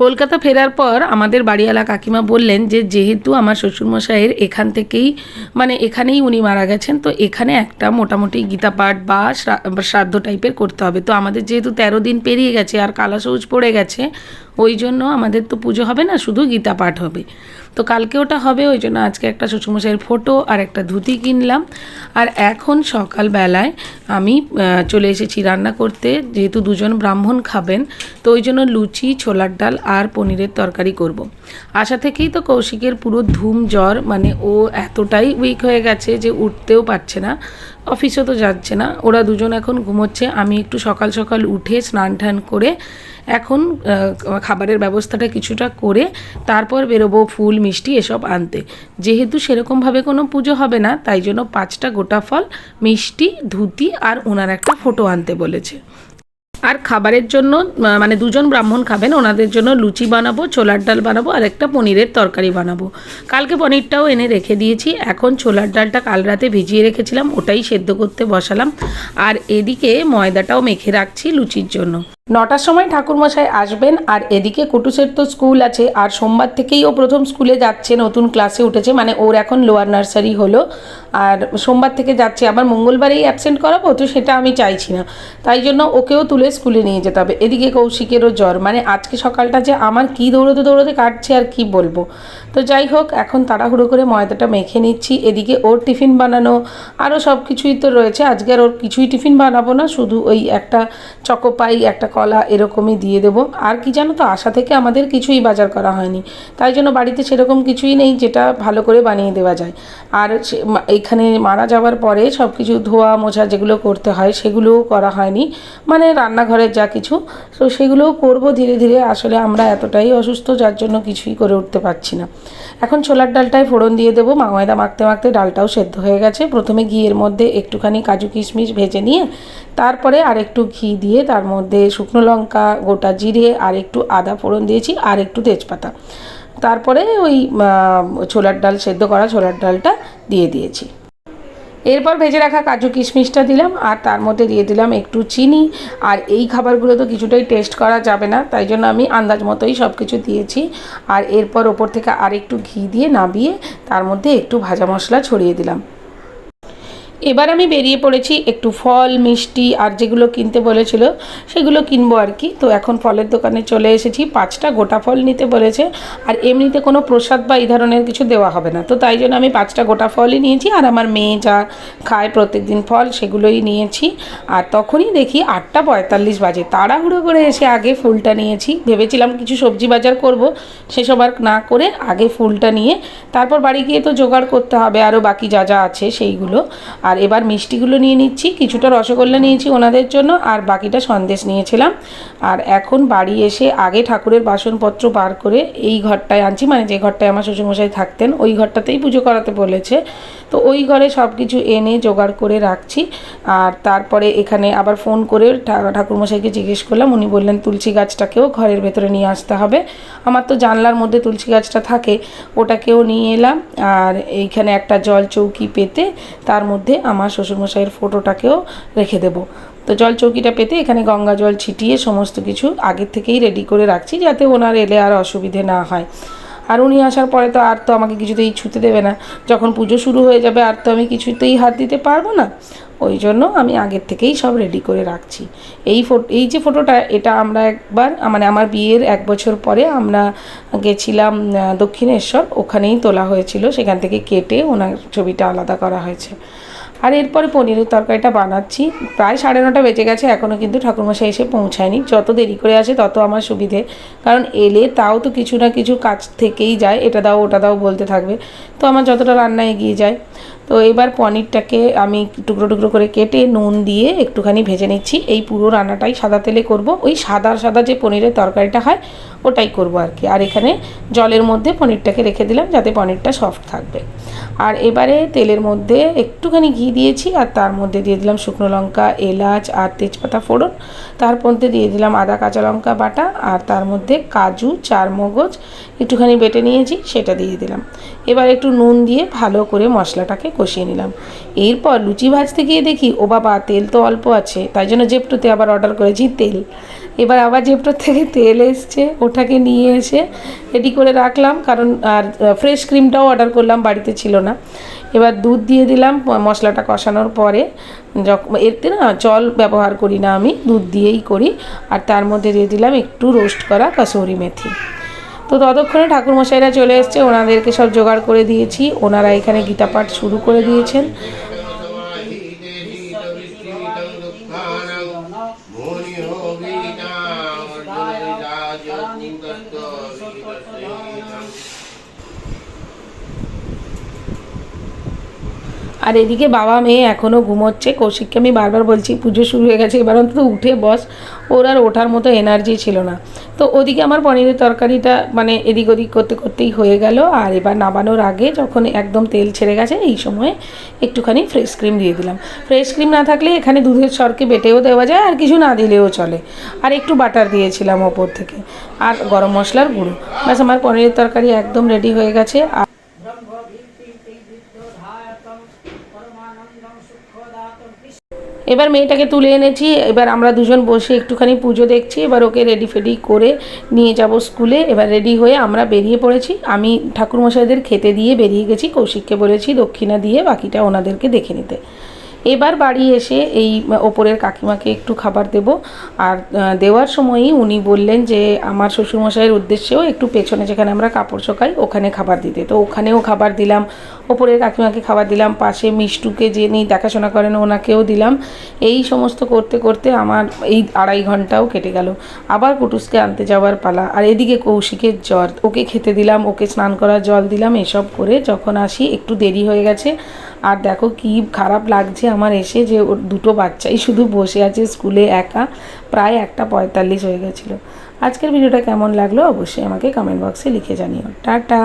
কলকাতা ফেরার পর আমাদের বাড়িওয়ালা কাকিমা বললেন যে, যেহেতু আমার শ্বশুরমশাইয়ের এখান থেকেই মানে এখানেই উনি মারা গেছেন, তো এখানে একটা মোটামুটি গীতাপাঠ বা শ্রাদ্ধ টাইপের করতে হবে। তো আমাদের যেহেতু তেরো দিন পেরিয়ে গেছে আর কালাসৌজ পড়ে গেছে ওই জন্য আমাদের তো পুজো হবে না, শুধু গীতা পাঠ হবে। তো কালকে ওটা হবে ওই জন্য আজকে একটা শ্বশুরমশাইয়ের ফটো আর একটা ধুতি কিনলাম। আর এখন সকালবেলায় আমি চলে এসেছি রান্না করতে, যেহেতু দুজন ব্রাহ্মণ খাবেন, তো ওই জন্য লুচি, ছোলার ডাল আর পনিরের তরকারি করব। আশা থেকেই তো কৌশিকের পুরো ধুম জ্বর মানে ও এতটাই উইক হয়ে গেছে যে উঠতেও পারছে না। অফিসও তো যাচ্ছে না। ওরা দুজন এখন ঘুমোচ্ছে। আমি একটু সকাল সকাল উঠে স্নান টান করে এখন খাবারের ব্যবস্থাটা কিছুটা করে তারপর বেরোবো ফুল, মিষ্টি এসব আনতে। যেহেতু সেরকমভাবে কোনো পুজো হবে না, তাই জন্য পাঁচটা গোটা ফল, মিষ্টি, ধুতি আর ওনার একটা ফটো আনতে বলেছে। আর খাবারের জন্য মানে দুজন ব্রাহ্মণ খাবেন, ওনাদের জন্য লুচি বানাবো, ছোলার ডাল বানাবো, আর একটা পনিরের তরকারি বানাবো। কালকে পনিরটাও এনে রেখে দিয়েছি। এখন ছোলার ডালটা কাল রাতে ভিজিয়ে রেখেছিলাম, ওটাই সেদ্ধ করতে বসালাম। আর এদিকে ময়দাটাও মেখে রাখছি লুচির জন্য। নটার সময় ঠাকুরমশাই আসবেন আর এদিকে কুটুসের তো স্কুল আছে, আর সোমবার থেকেই ও প্রথম স্কুলে যাচ্ছে, নতুন ক্লাসে উঠেছে মানে ওর এখন লোয়ার নার্সারি হলো। আর সোমবার থেকে যাচ্ছে, আবার মঙ্গলবারেই অ্যাবসেন্ট করাবো? তো সেটা আমি চাইছি না। তাই জন্য ওকেও তুলে স্কুলে নিয়ে যেতে হবে। এদিকে কৌশিকেরও জ্বর মানে আজকে সকালটা যে আমার কি দৌড়োতে দৌড়োতে কাটছে আর কি বলব। তো যাই হোক, এখন তাড়াহুড়ো করে ময়দাটা মেখে নিচ্ছি। এদিকে ওর টিফিন বানানো আরও সব কিছুই তো রয়েছে, আজকে আর ওর কিছুই টিফিন বানাবো না, শুধু ওই একটা চকোপাই, একটা কলা এরকমই দিয়ে দেবো। আর কি জানো তো, আশা থেকে আমাদের কিছুই বাজার করা হয়নি। তাই জন্য বাড়িতে সেরকম কিছুই নেই যেটা ভালো করে বানিয়ে দেওয়া যায়। আর এখানে মারা যাওয়ার পরে সব কিছু ধোয়া মোছা যেগুলো করতে হয় সেগুলোও করা হয়নি। মানে রান্নাঘরের যা কিছু, তো সেগুলোও করব ধীরে ধীরে। আসলে আমরা এতটাই অসুস্থ, যার জন্য কিছুই করে উঠতে পারছি না। এখন ছোলার ডালটায় ফোড়ন দিয়ে দেবো। মা ময়দা মাখতে মাখতে ডালটাও সেদ্ধ হয়ে গেছে। প্রথমে ঘিয়ের মধ্যে একটুখানি কাজু কিশমিশ ভেজে নিয়ে, তারপরে আর একটু ঘি দিয়ে তার মধ্যে শুকনো লঙ্কা, গোটা জিরে, আর একটু আদা ফোড়ন দিয়েছি, আর একটু তেজপাতা। তারপরে ওই ছোলার ডাল সেদ্ধ করা ছোলার ডালটা দিয়ে দিয়েছি। এরপর ভেজে রাখা কাজু কিশমিশটা দিলাম, আর তার মধ্যে দিয়ে দিলাম একটু চিনি। আর এই খাবারগুলো তো কিছুটাই টেস্ট করা যাবে না, তাই জন্য আমি আন্দাজ মতোই সব কিছু দিয়েছি। আর এরপর ওপর থেকে আর একটু ঘি দিয়ে নাবিয়ে তার মধ্যে একটু ভাজা মশলা ছড়িয়ে দিলাম। এবার আমি বেরিয়ে পড়েছি একটু ফল, মিষ্টি আর যেগুলো কিনতে বলেছিল, সেগুলো কিনবো আর কি। তো এখন ফলের দোকানে চলে এসেছি। পাঁচটা গোটা ফল নিতে বলেছে আর এমনিতে কোনো প্রসাদ বা এই ধরনের কিছু দেওয়া হবে না। তো তাই জন্য আমি পাঁচটা গোটা ফলই নিয়েছি আর আমার মেয়ে যা খায় প্রত্যেকদিন ফল সেগুলোই নিয়েছি। আর তখনই দেখি আটটা পঁয়তাল্লিশ বাজে। তাড়াহুড়ো করে এসে আগে ফুলটা নিয়েছি। ভেবেছিলাম কিছু সবজি বাজার করব, সেসব আর না করে আগে ফুলটা নিয়ে তারপর বাড়ি গিয়ে তো জোগাড় করতে হবে, আরও বাকি যা যা আছে সেইগুলো। আর এবার মিষ্টিগুলো নিয়ে নিচ্ছি, কিছুটা রসগোল্লা নিয়েছি ওনাদের জন্য আর বাকিটা সন্দেশ নিয়েছিলাম। আর এখন বাড়ি এসে আগে ঠাকুরের বাসনপত্র বার করে এই ঘরটায় আনছি মানে যে ঘরটায় আমার শ্বশুরমশাই থাকতেন, ওই ঘরটাতেই পুজো করাতে বলেছে। তো ওই ঘরে সব কিছু এনে জোগাড় করে রাখছি আর তারপরে এখানে আবার ফোন করে ঠাকুরমশাইকে জিজ্ঞেস করলাম, উনি বললেন, তুলসী গাছটাকেও ঘরের ভেতরে নিয়ে আসতে হবে। আমার তো জানলার মধ্যে তুলসী গাছটা থাকে, ওটাকেও নিয়ে এলাম। আর এইখানে একটা জল চৌকি পেতে তার মধ্যে আমার শ্বশুরমশাইয়ের ফটোটাকেও রেখে দেবো। তো জল চৌকিটা পেতে এখানে গঙ্গা জল ছিটিয়ে সমস্ত কিছু আগের থেকেই রেডি করে রাখছি যাতে ওনার এলে আর অসুবিধে না হয়। আর উনি আসার পরে তো আর তো আমাকে কিছুতেই ছুতে দেবে না। যখন পুজো শুরু হয়ে যাবে আর তো আমি কিছুতেই হাত দিতে পারব না। ওই জন্য আমি আগের থেকেই সব রেডি করে রাখছি। এই ফটো এই যে ফটোটা, এটা আমরা একবার মানে আমার বিয়ের এক বছর পরে আমরা গেছিলাম দক্ষিণেশ্বর। ওখানেই তোলা হয়েছিল। সেখান থেকে কেটে ওনার ছবিটা আলাদা করা হয়েছে। আর এরপরে পনিরের তরকারিটা বানাচ্ছি। প্রায় সাড়ে নটা বেজে গেছে এখনও কিন্তু ঠাকুরমশাই এসে পৌঁছায়নি। যত দেরি করে আসে তত আমার সুবিধে। কারণ এলে তাও তো কিছু না কিছু কাজ থেকেই যায়, এটা দাও ওটা দাও বলতে থাকবে। তো আমার যতটা রান্না এগিয়ে যায়। তো এবার পনিরটাকে আমি টুকরো টুকরো করে কেটে নুন দিয়ে একটুখানি ভেজে নিচ্ছি। এই পুরো রান্নাটাই সাদা তেলে করব। ওই সাদা সাদা যে পনিরের তরকারিটা হয়, ওটাই করব আর কি। আর এখানে জলের মধ্যে পনিরটাকে রেখে দিলাম যাতে পনিরটা সফট থাকবে। আর এবারে তেলের মধ্যে একটুখানি ঘি দিয়েছি আর তার মধ্যে দিয়ে দিলাম শুকনো লঙ্কা, এলাচ আর তেজপাতা ফোড়ন। তার মধ্যে দিয়ে দিলাম আদা, কাঁচা লঙ্কা বাটা আর তার মধ্যে কাজু, চারমগজ একটুখানি বেটে নিয়েছি, সেটা দিয়ে দিলাম। এবার একটু নুন দিয়ে ভালো করে মশলাটাকে কষিয়ে নিলাম। এরপর লুচি ভাজতে গিয়ে দেখি, ও বাবা, তেল তো অল্প আছে, তাই জন্য জেপটোতে আবার অর্ডার করেছি তেল। এবার আবার জেপটোর থেকে তেল এসছে ওটাকে নিয়ে এসে রেডি করে রাখলাম, কারণ আর ফ্রেশ ক্রিমটাও অর্ডার করলাম, বাড়িতে ছিল না। এবার দুধ দিয়ে দিলাম মশলাটা কষানোর পরে যখন এতে না জল ব্যবহার করি না আমি, দুধ দিয়েই করি। আর তার মধ্যে দিয়ে দিলাম একটু রোস্ট করা কসৌরি মেথি। তো ততক্ষণে ঠাকুরমশাইরা চলে এসছে, ওনাদেরকে সব জোগাড় করে দিয়েছি। ওনারা এখানে গীতা পাঠ শুরু করে দিয়েছেন। আর এদিকে বাবা মেয়ে এখনও ঘুমোচ্ছে। কৌশিককে আমি বারবার বলছি, পুজো শুরু হয়ে গেছে, এবার অন্তত উঠে বস। ওর আর ওঠার মতো এনার্জি ছিল না। তো ওদিকে আমার পনিরের তরকারিটা মানে এদিক ওদিক করতে করতেই হয়ে গেল। আর এবার নামানোর আগে যখন একদম তেল ছেড়ে গেছে, এই সময়ে একটুখানি ফ্রেশ ক্রিম দিয়ে দিলাম। ফ্রেশ ক্রিম না থাকলে এখানে দুধের সরকে বেটেও দেওয়া যায় আর কিছু না দিলেও চলে। আর একটু বাটার দিয়েছিলাম ওপর থেকে। আর গরম মশলার গুঁড়ো। ব্যাস, আমার পনিরের তরকারি একদম রেডি হয়ে গেছে। আর এবার মেয়েটাকে তুলে এনেছি, এবার আমরা দুজন বসে একটুখানি পুজো দেখছি, এবার ওকে রেডি ফেডি করে নিয়ে যাব স্কুলে এবার রেডি হয়ে আমরা বেরিয়ে পড়েছি। আমি ঠাকুরমশাইদের খেতে দিয়ে বেরিয়ে গেছি, কৌশিককে বলেছি দক্ষিণা দিয়ে বাকিটা ওনাদেরকে দেখে নিতে। এবার বাড়ি এসে এই ওপরের কাকিমাকে একটু খাবার দেব। আর দেওয়ার সময়ই উনি বললেন যে, আমার শ্বশুরমশাইয়ের উদ্দেশ্যেও একটু পেছনে যেখানে আমরা কাপড় শোকাই ওখানে খাবার দিতে। তো ওখানেও খাবার দিলাম, ওপরের কাকিমাকে খাবার দিলাম, পাশে মিষ্টুকে যিনি দেখাশোনা করেন ওনাকেও দিলাম। এই সমস্ত করতে করতে আমার এই আড়াই ঘন্টাও কেটে গেল। আবার কুটুসকে আনতে যাওয়ার পালা। আর এদিকে কৌশিকের জ্বর, ওকে খেতে দিলাম, ওকে স্নান করার জল দিলাম, এসব করে যখন আসি, একটু দেরি হয়ে গেছে। আর দেখো কি খারাপ লাগছে আমার এসে যে ওর দুটো বাচ্চাই শুধু বসে আছে স্কুলে একা, প্রায় একটা পঁয়তাল্লিশ হয়ে গেছিল। আজকের ভিডিওটা কেমন লাগল অবশ্যই আমাকে কমেন্ট বক্সে লিখে জানিও। টাটা!